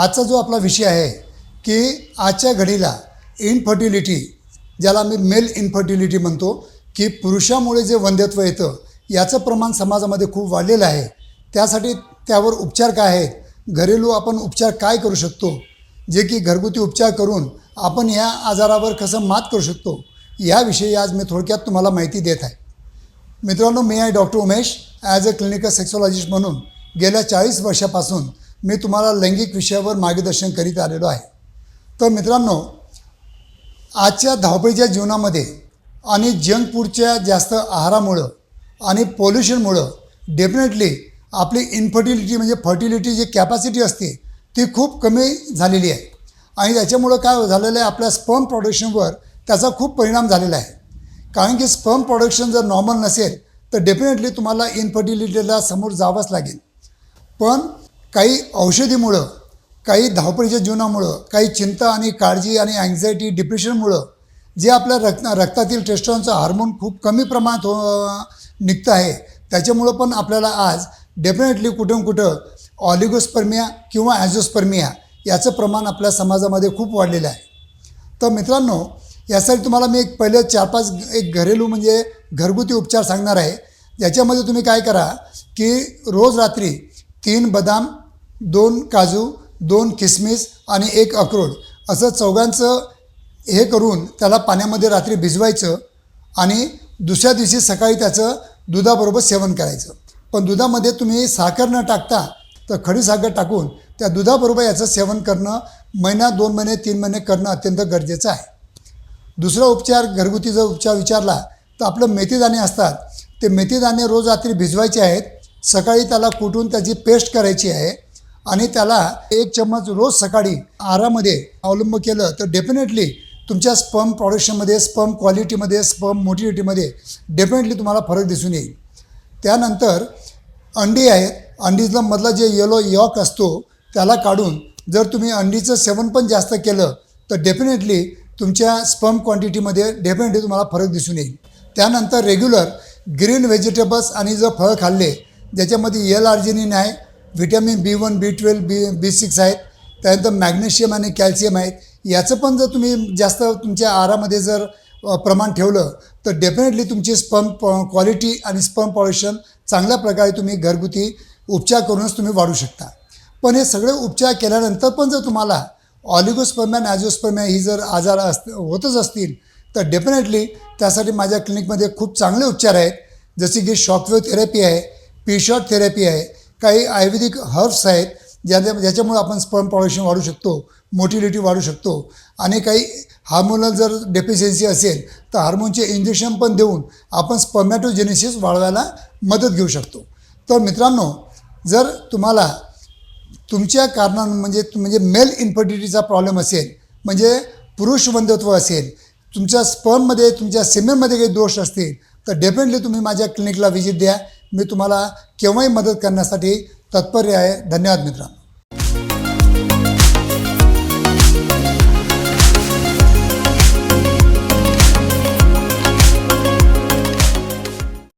आजचा जो आपला विषय आहे की आजच्या घडीला इनफर्टिलिटी ज्याला आम्ही मेल इनफर्टिलिटी म्हणतो की पुरुषामुळे जे वंध्यत्व येतं याचं प्रमाण समाजामध्ये खूप वाढलेलं आहे. त्यासाठी त्यावर उपचार काय आहेत? घरेलू आपण उपचार काय करू शकतो? जे की घरगुती उपचार करून आपण या आजारावर कसं मात करू शकतो? याविषयी आज मी थोडक्यात तुम्हाला माहिती देत आहे. मित्रांनो मी आहे doctor Umesh. As a clinical sexologist म्हणून गेल्या चाळीस वर्षापासून मी तुम्हाला लैंगिक विषयावर मार्गदर्शन करीत आलेलो आहे. तर मित्रांनो आजच्या धावपळीच्या जीवनामध्ये आणि जंक फूडच्या जास्त आहारामुळं आणि पोल्युशनमुळं डेफिनेटली आपली इन्फर्टिलिटी म्हणजे फर्टिलिटी जी कॅपॅसिटी असते ती खूप कमी झालेली आहे. आणि त्याच्यामुळं काय झालेलं आहे आपल्या स्पर्म प्रोडक्शनवर त्याचा खूप परिणाम झालेला आहे. कारण की स्पर्म प्रोडक्शन जर नॉर्मल नसेल तर डेफिनेटली तुम्हाला इनफर्टिलिटीला समोर जावंच लागेल. पण काही औषधीमुळं काही धावपळीच्या जीवनामुळं काही चिंता आणि काळजी आणि अँझायटी डिप्रेशनमुळं जे आपल्या रक्त रक्तातील टेस्टॉनचं हार्मोन खूप कमी प्रमाणात हो निघतं आहे त्याच्यामुळं पण आपल्याला आज डेफिनेटली कुठं कुठं ऑलिगोस्पर्मिया किंवा ॲझोस्पर्मिया याचं प्रमाण आपल्या समाजामध्ये खूप वाढलेलं आहे. तर मित्रांनो यासाठी तुम्हाला मी एक पहिले चार पाच एक घरेलू म्हणजे घरगुती उपचार सांगणार आहे. याच्यामध्ये तुम्ही काय करा की रोज रात्री तीन बदाम दोन काजू दोन किसमिस आणि एक अक्रोड असं चौघांचं हे करून त्याला पाण्यामध्ये रात्री भिजवायचं आणि दुसऱ्या दिवशी सकाळी त्याचं दुधाबरोबर सेवन करायचं. पण दुधामध्ये तुम्ही साखर न टाकता तर खडी साखर टाकून त्या दुधाबरोबर याचं सेवन करणं महिना दोन महिने तीन महिने करणं अत्यंत गरजेचं आहे. दुसरा उपचार घरगुती जर उपचार विचारला तर आपलं मेथीदाणे असतात. ते मेथीदाणे रोज रात्री भिजवायचे आहेत. सकाळी त्याला कुटून त्याची पेस्ट करायची आहे. आणि त्याला एक चम्मच रोज सकाळी आरामध्ये अवलंब केलं तर डेफिनेटली तुमच्या स्पर्म प्रोडक्शनमध्ये स्पर्म क्वालिटीमध्ये स्पर्म मोटिलिटीमध्ये डेफिनेटली तुम्हाला फरक दिसून येईल. त्यानंतर अंडी आहेत. अंडीचं मधला जे येलो यॉक असतो त्याला काढून जर तुम्ही अंडीचं सेवन पण जास्त केलं तर डेफिनेटली तुमच्या स्पर्म क्वांटिटीमध्ये डेफिनेटली तुम्हाला फरक दिसून येईल. त्यानंतर रेग्युलर ग्रीन व्हेजिटेबल्स आणि जर फळं खाल्ले ज्याच्यामध्ये एल आर्जिनिन आहे vitamin B one B twelve B B six आहेत. त्यानंतर मॅग्नेशियम आणि कॅल्शियम आहेत. याचं पण जर तुम्ही जास्त तुमच्या आहारामध्ये जर प्रमाण ठेवलं तर डेफिनेटली तुमची स्पम क्वालिटी आणि स्पर्म पॉल्युशन चांगल्या प्रकारे तुम्ही घरगुती उपचार करूनच तुम्ही वाढू शकता. पण हे सगळे उपचार केल्यानंतर पण जर तुम्हाला ऑलिगोस्पर्म्या नॅझोस्पर्म्या ही जर आजार अस होतच असतील तर डेफिनेटली त्यासाठी माझ्या क्लिनिकमध्ये खूप चांगले उपचार आहेत. जसे की शॉकवेव थेरपी आहे पीशॉट थेरपी आहे काही आयुर्वेदिक हर्ब्स आहेत ज्या ज्याच्यामुळे आपण स्पर्म पॉल्युशन वाढू शकतो मोटिलिटी वाढू शकतो. आणि काही हार्मोनल जर डेफिशियन्सी असेल तर हार्मोनचे इंजेक्शन पण देऊन आपण स्पर्मॅटोजेनेसिस वाढवायला मदत घेऊ शकतो. तर मित्रांनो जर तुम्हाला तुमच्या कारणां म्हणजे म्हणजे मेल इन्फर्टिलिटीचा प्रॉब्लेम असेल म्हणजे पुरुष वंदत्व असेल तुमच्या स्पर्ममध्ये तुमच्या सिमेंटमध्ये काही दोष असतील तर डेफिनेटली तुम्ही माझ्या क्लिनिकला व्हिजिट द्या. मी तुम्हाला केव्हाही मदत करण्यासाठी तत्पर आहे. धन्यवाद मित्रांनो.